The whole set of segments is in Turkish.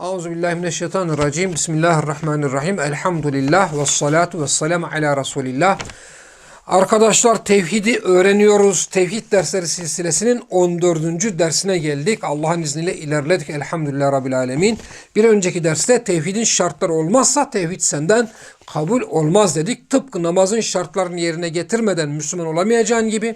Euzubillahimineşşeytanirracim. Bismillahirrahmanirrahim. Elhamdülillah ve salatu ve selamu ala Resulillah. Arkadaşlar tevhidi öğreniyoruz. Tevhid dersleri silsilesinin 14. dersine geldik. Allah'ın izniyle ilerledik. Elhamdülillah Rabbil Alemin. Bir önceki derste tevhidin şartları olmazsa tevhid senden kabul olmaz dedik. Tıpkı namazın şartlarını yerine getirmeden Müslüman olamayacağın gibi,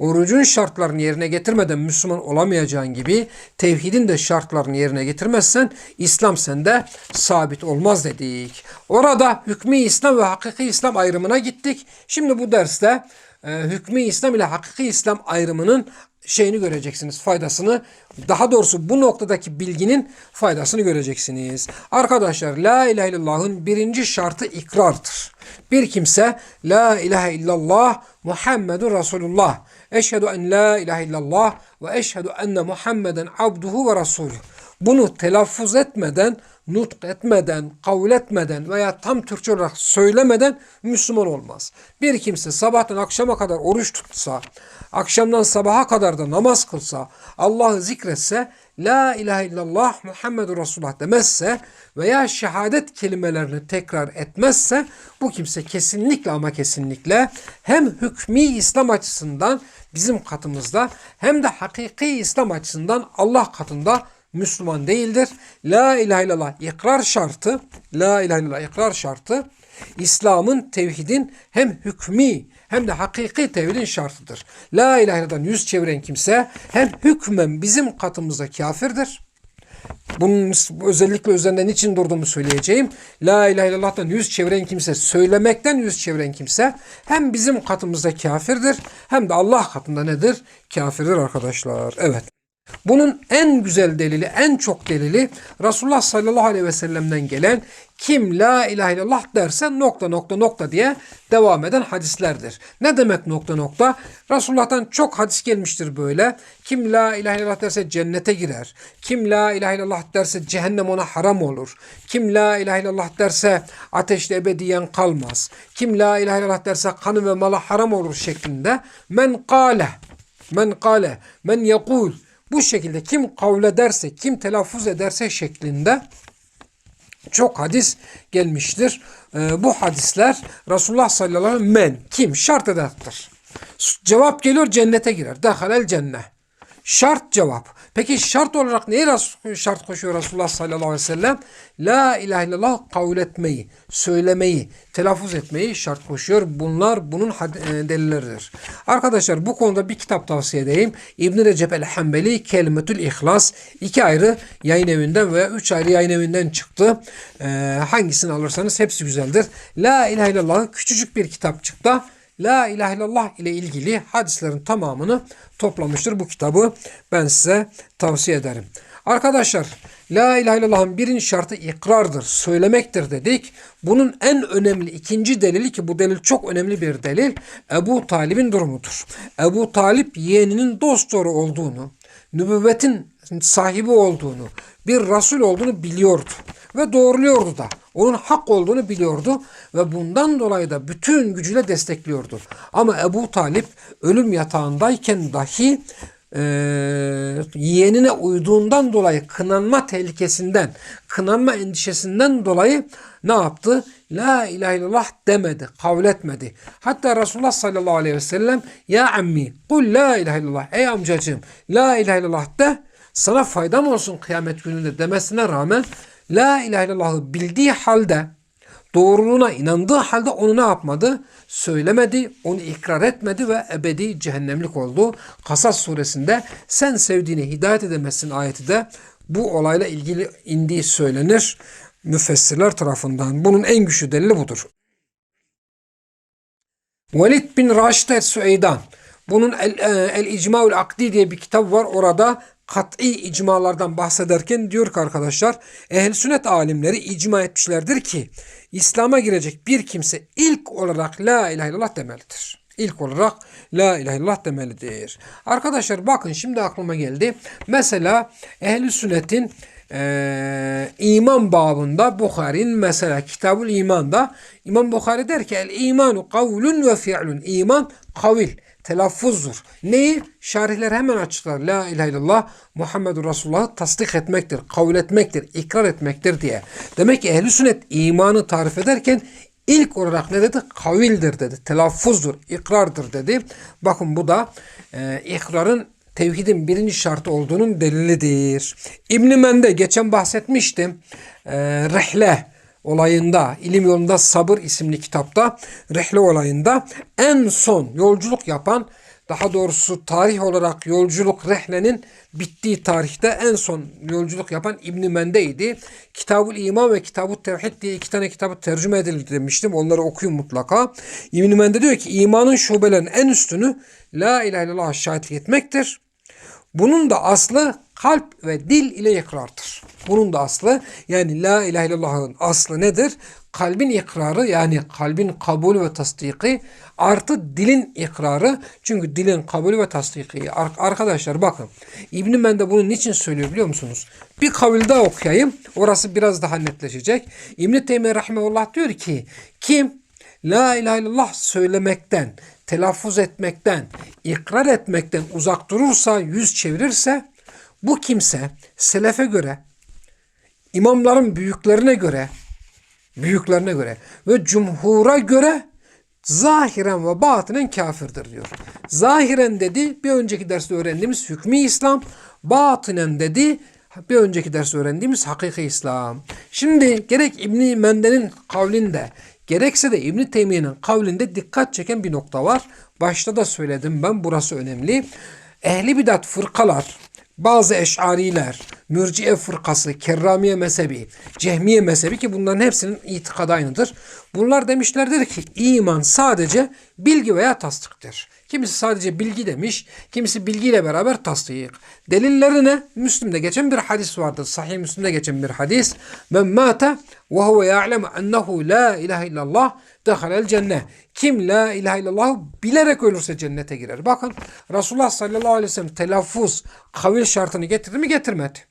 orucun şartlarını yerine getirmeden Müslüman olamayacağın gibi, tevhidin de şartlarını yerine getirmezsen İslam sende sabit olmaz dedik. Orada hükmü İslam ve hakiki İslam ayrımına gittik. Şimdi bu derste e, hükmü İslam ile hakiki İslam ayrımının şeyini göreceksiniz, faydasını. Daha doğrusu bu noktadaki bilginin faydasını göreceksiniz. Arkadaşlar la ilahe illallah'ın birinci şartı ikrardır. Bir kimse la ilahe illallah Muhammedun Resulullah. Eşhedü en la ilahe illallah ve eşhedü enne Muhammeden abduhu ve resulü. Bunu telaffuz etmeden, nutk etmeden, kavul etmeden veya tam Türkçe olarak söylemeden Müslüman olmaz. Bir kimse sabahtan akşama kadar oruç tutsa, akşamdan sabaha kadar da namaz kılsa, Allah'ı zikretse, La ilahe illallah Muhammedur Resulullah demezse veya şehadet kelimelerini tekrar etmezse bu kimse kesinlikle ama kesinlikle hem hükmü İslam açısından bizim katımızda hem de hakiki İslam açısından Allah katında Müslüman değildir. La ilahe illallah ikrar şartı, la ilahe illallah ikrar şartı İslam'ın tevhidin hem hükmü hem de hakiki tevhidin şartıdır. La ilahe illallah'dan yüz çeviren kimse hem hükmen bizim katımızda kafirdir. Bunun özellikle üzerinde niçin durduğumu söyleyeceğim. La ilahe illallah'tan yüz çeviren kimse, söylemekten yüz çeviren kimse hem bizim katımızda kafirdir hem de Allah katında nedir? Kafirdir arkadaşlar. Evet. Bunun en güzel delili, en çok delili Resulullah sallallahu aleyhi ve sellem'den gelen kim la ilahe illallah derse nokta nokta nokta diye devam eden hadislerdir. Ne demek nokta nokta? Resulullah'tan çok hadis gelmiştir böyle. Kim la ilahe illallah derse cennete girer. Kim la ilahe illallah derse cehennem ona haram olur. Kim la ilahe illallah derse ateşte ebediyen kalmaz. Kim la ilahe illallah derse kanı ve malı haram olur şeklinde. Men kale, men kale, men yekul bu şekilde kim kavlederse, kim telaffuz ederse şeklinde çok hadis gelmiştir. Ee, bu hadisler Resulullah sallallahu aleyhi ve sellem men, kim, şart edattır. Cevap geliyor cennete girer. Dehalel cennet. Şart cevap. Peki şart olarak neyi şart koşuyor Resulullah sallallahu aleyhi ve sellem? La ilahe illallah kavul etmeyi, söylemeyi, telaffuz etmeyi şart koşuyor. Bunlar bunun e, delilleridir. Arkadaşlar bu konuda bir kitap tavsiye edeyim. İbn Recep el-Hembeli Kelimetül İhlas iki ayrı yayın evinden veya üç ayrı yayın evinden çıktı. Ee, hangisini alırsanız hepsi güzeldir. La ilahe illallah küçücük bir kitap çıktı. La ilahe illallah ile ilgili hadislerin tamamını toplamıştır bu kitabı. Ben size tavsiye ederim. Arkadaşlar La ilahe illallah'ın birinci şartı ikrardır, söylemektir dedik. Bunun en önemli ikinci delili ki bu delil çok önemli bir delil Ebu Talib'in durumudur. Ebu Talip yeğeninin dost olduğunu, nübüvvetin sahibi olduğunu, bir Resul olduğunu biliyordu ve doğruluyordu da. Onun hak olduğunu biliyordu ve bundan dolayı da bütün gücüyle destekliyordu. Ama Ebu Talip ölüm yatağındayken dahi e, yeğenine uyduğundan dolayı kınanma tehlikesinden, kınanma endişesinden dolayı ne yaptı? La ilahe illallah demedi, kavl etmedi. Hatta Resulullah sallallahu aleyhi ve sellem ya ammi kul la ilahe illallah ey amcacığım la ilahe illallah de sana faydam olsun kıyamet gününde demesine rağmen La ilahe illallah'ı bildiği halde doğruluğuna inandığı halde onu ne yapmadı? Söylemedi, onu ikrar etmedi ve ebedi cehennemlik oldu. Kasas suresinde sen sevdiğine hidayet edemezsin ayeti de bu olayla ilgili indiği söylenir müfessirler tarafından. Bunun en güçlü delili budur. Velid bin Raşid el-Süeydan bunun El, e, El İcmaül Akdi diye bir kitap var. Orada kat'i icmalardan bahsederken diyor ki arkadaşlar ehl sünnet alimleri icma etmişlerdir ki İslam'a girecek bir kimse ilk olarak la ilahe illallah demelidir. ilk olarak la ilahe illallah demelidir. Arkadaşlar bakın şimdi aklıma geldi. Mesela ehli sünnetin eee iman babında Bukhari'nin mesela Kitabul İman'da İmam Bukhari der ki el imanu kavlun ve fi'lun. İman kavil telaffuzdur. Neyi? Şarihler hemen açıklar. La ilahe illallah Muhammedur Resulullah'ı tasdik etmektir, kabul etmektir, ikrar etmektir diye. Demek ki ehli sünnet imanı tarif ederken ilk olarak ne dedi? Kavildir dedi, telaffuzdur, ikrardır dedi. Bakın bu da e, ikrarın tevhidin birinci şartı olduğunun delilidir. İbn-i Mende geçen bahsetmiştim. E, Rihle olayında, ilim yolunda sabır isimli kitapta Rihle olayında en son yolculuk yapan daha doğrusu tarih olarak yolculuk rehlenin bittiği tarihte en son yolculuk yapan İbn Mende'ydi. Kitabul İman ve Kitabut Tevhid diye iki tane kitabı tercüme edildi demiştim. Onları okuyun mutlaka. İbn Mende diyor ki imanın şubelerinin en üstünü La ilahe illallah şahitlik etmektir. Bunun da aslı kalp ve dil ile ikrardır. Bunun da aslı yani la ilahe illallah'ın aslı nedir? Kalbin ikrarı yani kalbin kabulü ve tasdiki artı dilin ikrarı. Çünkü dilin kabulü ve tasdiki. Ar- Arkadaşlar bakın İbn Mende bunu niçin söylüyor biliyor musunuz? Bir kavil daha okuyayım. Orası biraz daha netleşecek. İbn Teymiye rahmetullah diyor ki kim La ilahe illallah söylemekten, telaffuz etmekten, ikrar etmekten uzak durursa, yüz çevirirse bu kimse selefe göre, imamların büyüklerine göre, büyüklerine göre ve cumhura göre zahiren ve batinen kafirdir diyor. Zahiren dedi bir önceki derste öğrendiğimiz hükmü İslam, batinen dedi bir önceki derste öğrendiğimiz hakiki İslam. Şimdi gerek İbni Mende'nin kavlinde gerekse de İbni Teymiye'nin kavlinde dikkat çeken bir nokta var. Başta da söyledim ben burası önemli. Ehli bidat fırkalar, bazı eşariler, mürciye fırkası, kerramiye mezhebi, cehmiye mezhebi ki bunların hepsinin itikadı aynıdır. Bunlar demişlerdir ki iman sadece bilgi veya tasdiktir. Kimisi sadece bilgi demiş, kimisi bilgiyle beraber tasdik. Delilleri ne? Müslim'de geçen bir hadis vardır. Sahih Müslim'de geçen bir hadis. Men mate ve huve ya'lemu ennehu la ilahe illallah dehalel cennet. Kim la ilahe illallah bilerek ölürse cennete girer. Bakın Resulullah sallallahu aleyhi ve sellem telaffuz, kavil şartını getirdi mi getirmedi.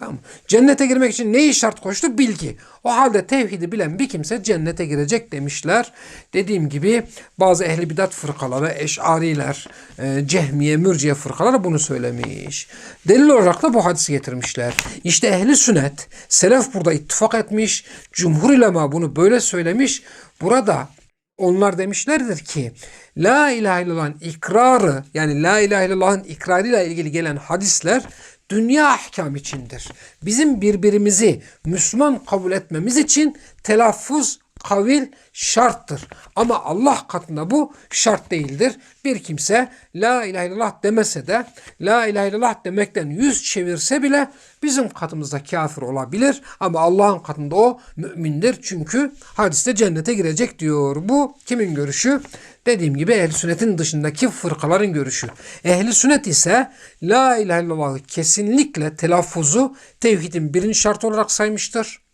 Tamam. Cennete girmek için neyi şart koştu? Bilgi. O halde tevhidi bilen bir kimse cennete girecek demişler. Dediğim gibi bazı ehli bidat fırkaları, eşariler, e, cehmiye, mürciye fırkaları bunu söylemiş. Delil olarak da bu hadisi getirmişler. İşte ehli sünnet, selef burada ittifak etmiş, cumhur ulema bunu böyle söylemiş. Burada onlar demişlerdir ki La ilahe illallah'ın ikrarı yani La ilahe illallah'ın ikrarıyla ilgili gelen hadisler dünya ahkam içindir. Bizim birbirimizi Müslüman kabul etmemiz için telaffuz, kavil şarttır. Ama Allah katında bu şart değildir. Bir kimse la ilahe illallah demese de la ilahe illallah demekten yüz çevirse bile bizim katımızda kafir olabilir. Ama Allah'ın katında o mümindir. Çünkü hadiste cennete girecek diyor. Bu kimin görüşü? Dediğim gibi ehl sünnetin dışındaki fırkaların görüşü. Ehli sünnet ise la ilahe illallah'ı kesinlikle telaffuzu tevhidin birinci şartı olarak saymıştır.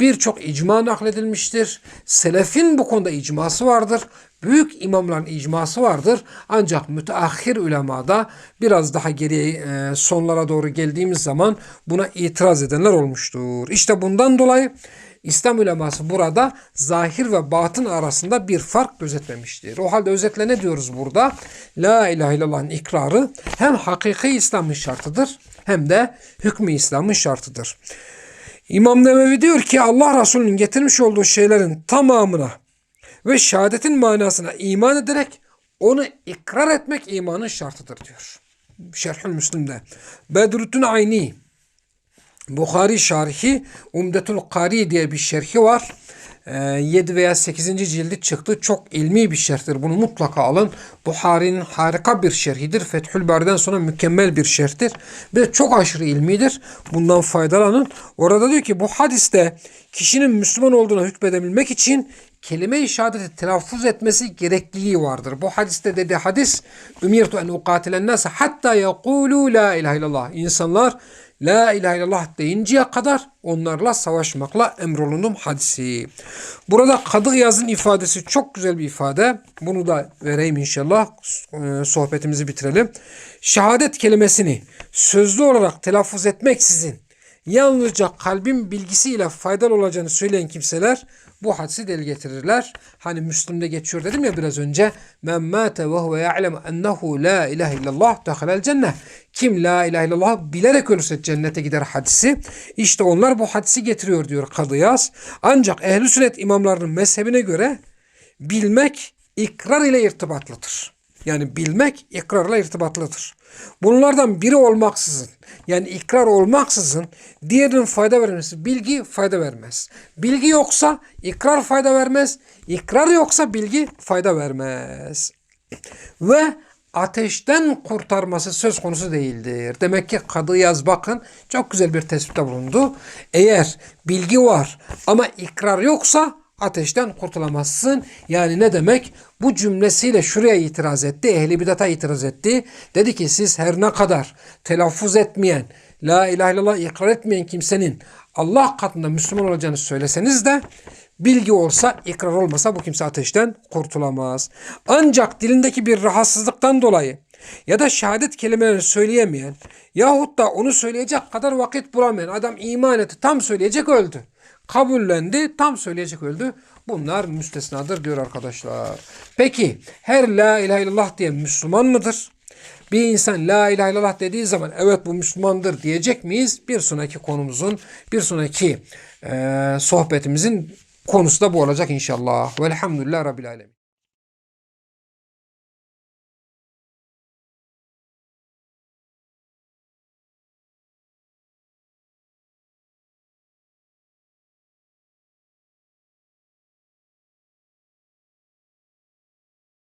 Birçok icma nakledilmiştir. Selefin bu konuda icması vardır. Büyük imamların icması vardır. Ancak müteahhir ulemada biraz daha geriye e, sonlara doğru geldiğimiz zaman buna itiraz edenler olmuştur. İşte bundan dolayı İslam uleması burada zahir ve batın arasında bir fark gözetmemiştir. O halde özetle ne diyoruz burada? La ilahe illallah'ın ikrarı hem hakiki İslam'ın şartıdır hem de hükmü İslam'ın şartıdır. İmam Nevevi diyor ki Allah Resulü'nün getirmiş olduğu şeylerin tamamına ve şehadetin manasına iman ederek onu ikrar etmek imanın şartıdır diyor. Şerhül Müslim'de. Bedrüddin Ayni Bukhari şerhi Umdetul Kari diye bir şerhi var. 7 veya 8. cildi çıktı. Çok ilmi bir şerhtir. Bunu mutlaka alın. Buhari'nin harika bir şerhidir. Fethül Bari'den sonra mükemmel bir şerhtir. Ve çok aşırı ilmidir. Bundan faydalanın. Orada diyor ki bu hadiste kişinin Müslüman olduğuna hükmedebilmek için kelime-i şehadeti telaffuz etmesi gerekliliği vardır. Bu hadiste dedi hadis ümirtu en ukatilen nase hatta yekulu la ilahe illallah. İnsanlar La ilahe illallah deyinceye kadar onlarla savaşmakla emrolundum hadisi. Burada Kadı Yaz'ın ifadesi çok güzel bir ifade. Bunu da vereyim inşallah. Ee, sohbetimizi bitirelim. Şehadet kelimesini sözlü olarak telaffuz etmeksizin yalnızca kalbin bilgisiyle faydalı olacağını söyleyen kimseler bu hadisi delil getirirler. Hani Müslim'de geçiyor dedim ya biraz önce. Men mâte ve huve ya'lemu ennehu la ilahe illallah dehalel cennet. Kim la ilahe illallah bilerek ölürse cennete gider hadisi. İşte onlar bu hadisi getiriyor diyor Kadıyaz. Ancak ehl sünnet imamlarının mezhebine göre bilmek ikrar ile irtibatlıdır. Yani bilmek ikrarla irtibatlıdır. Bunlardan biri olmaksızın yani ikrar olmaksızın diğerinin fayda vermesi bilgi fayda vermez. Bilgi yoksa ikrar fayda vermez. İkrar yoksa bilgi fayda vermez. Ve ateşten kurtarması söz konusu değildir. Demek ki Kadı Yaz bakın çok güzel bir tespitte bulundu. Eğer bilgi var ama ikrar yoksa ateşten kurtulamazsın. Yani ne demek? Bu cümlesiyle şuraya itiraz etti. Ehli bidata itiraz etti. Dedi ki siz her ne kadar telaffuz etmeyen, la ilahe illallah ikrar etmeyen kimsenin Allah katında Müslüman olacağını söyleseniz de bilgi olsa, ikrar olmasa bu kimse ateşten kurtulamaz. Ancak dilindeki bir rahatsızlıktan dolayı ya da şehadet kelimelerini söyleyemeyen yahut da onu söyleyecek kadar vakit bulamayan adam iman etti tam söyleyecek öldü kabullendi, tam söyleyecek öldü. Bunlar müstesnadır diyor arkadaşlar. Peki her la ilahe illallah diye Müslüman mıdır? Bir insan la ilahe illallah dediği zaman evet bu Müslümandır diyecek miyiz? Bir sonraki konumuzun, bir sonraki e, sohbetimizin konusu da bu olacak inşallah. Velhamdülillah Rabbil Alemin.